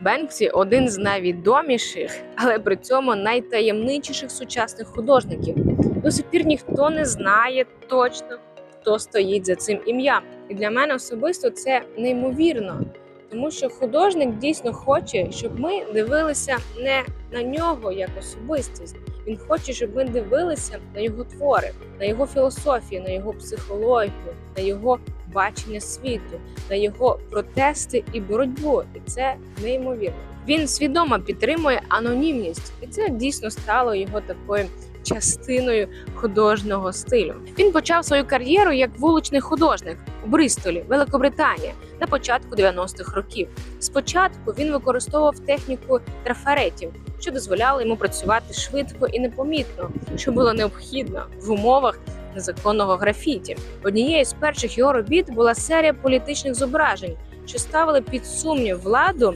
Бенксі один з найвідоміших, але при цьому найтаємничіших сучасних художників. До сих пір ніхто не знає точно, хто стоїть за цим ім'ям. І для мене особисто це неймовірно, тому що художник дійсно хоче, щоб ми дивилися не на нього як особистість. Він хоче, щоб ми дивилися на його твори, на його філософію, на його психологію, на його бачення світу, на його протести і боротьбу. І це неймовірно. Він свідомо підтримує анонімність, і це дійсно стало його такою частиною художнього стилю. Він почав свою кар'єру як вуличний художник у Бристолі, Великобританія, на початку 90-х років. Спочатку він використовував техніку трафаретів, що дозволяло йому працювати швидко і непомітно, що було необхідно в умовах незаконного графіті. Однією з перших його робіт була серія політичних зображень, що ставили під сумнів владу